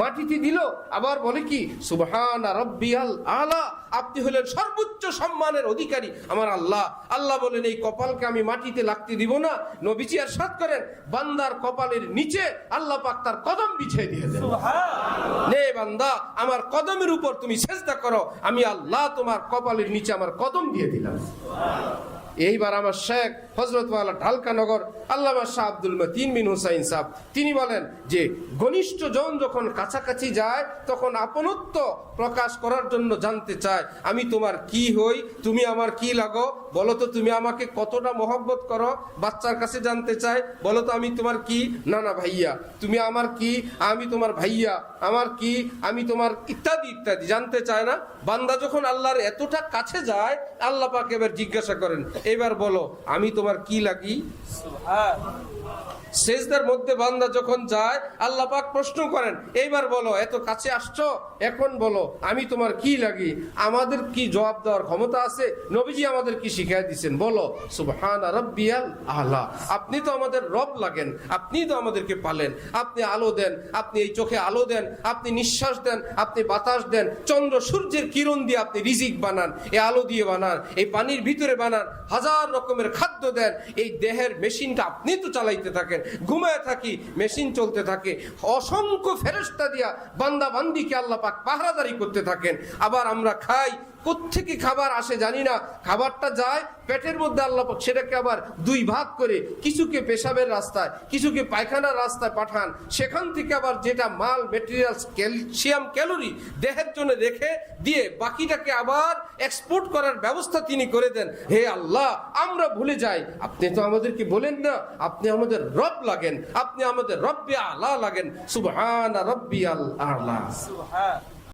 মাটিতে দিল আবার বলে কি সুবহান রব্বিয়াল আলা আপনি হলেন সর্বোচ্চ সম্মানের অধিকারী আমার আল্লাহ। আল্লাহ বলেন এই কপালকে আমি মাটিতে লাগতে দিব না। নবীজি আর সাত করেন বান্দার কপালের নিচে আল্লাহ পাক তার কদম বিছিয়ে দিয়ে দেন। নে বান্দা আমার কদমের উপর তুমি চেষ্টা করো আমি আল্লাহ তোমার কপালের নিচে আমার কদম দিয়ে দিলাম। এইবার আমার শেখ হজরতওয়ালা ঢালকানগর আল্লামা শাহ আব্দুল মতিন বিন হুসাইন সাহ তিনি বলেন যে, ঘনিষ্ঠ জন যখন কাছাকাছি যায়, তখন আপনত্ব প্রকাশ করার জন্য জানতে চায়, আমি তোমার কি হই? তুমি আমার কি লাগো? বলো তো, তুমি আমাকে কতটা মহব্বত করো? বাচ্চার কাছে জানতে চায়, বলো তো, আমি তোমার কি? না না ভাইয়া, তুমি আমার কি? আমি তোমার ভাইয়া, আমার কি? আমি তোমার ইত্যাদি ইত্যাদি। জানতে চায় না। বান্দা যখন আল্লাহর এতটা কাছে যায়, আল্লাহ পাক এবার জিজ্ঞাসা করেন, এবার বলো, আমি তোমার কি লাগি? সেজদার মধ্যে বান্দা যখন যায় আল্লাহ পাক প্রশ্ন করেন এইবার বলো এত কাছে আসছো? এখন বলো আমি তোমার কি লাগি? আমাদের কি জবাব দেওয়ার ক্ষমতা আছে? নবীজি আমাদের কি শিখাই দিচ্ছেন বলো সুবহান রব্বিয়াল আপনি তো আমাদের রব লাগেন আপনি তো আমাদেরকে পালেন। আপনি আলো দেন আপনি এই চোখে আলো দেন আপনি নিঃশ্বাস দেন আপনি বাতাস দেন চন্দ্র সূর্যের কিরণ দিয়ে আপনি রিজিক বানান এই আলো দিয়ে বানান এই পানির ভিতরে বানান হাজার রকমের খাদ্য দেন, এই দেহের মেশিনটা আপনি তো চালাইতে থাকেন, ঘুমায় থাকি, মেশিন চলতে থাকে। অসংখ্য ফেরস্তা দিয়া বান্দা বান্দিকে পাহারাদারি করতে থাকেন। আবার আমরা খাই কোত্থেকে খাবার আসে জানি না। খাবারটা যায়, পেটের মধ্যে আল্লাহ সেটাকে আবার দুই ভাগ করে কিছুকে পেশাবের রাস্তায়, কিছুকে পায়খানার রাস্তায় পাঠান। সেখান থেকে আবার যেটা মাল মেটেরিয়ালস ক্যালসিয়াম ক্যালোরি দেহের জন্য রেখে দিয়ে বাকিটাকে আবার এক্সপোর্ট করার ব্যবস্থা তিনি করে দেন। হে আল্লাহ, আমরা ভুলে যাই। আপনি তো আমাদেরকে বলেন না, আপনি আমাদের রব লাগেন, আপনি আমাদের রব্বে আলা লাগেন। সুবহান রব্বি আল্লাহ আলা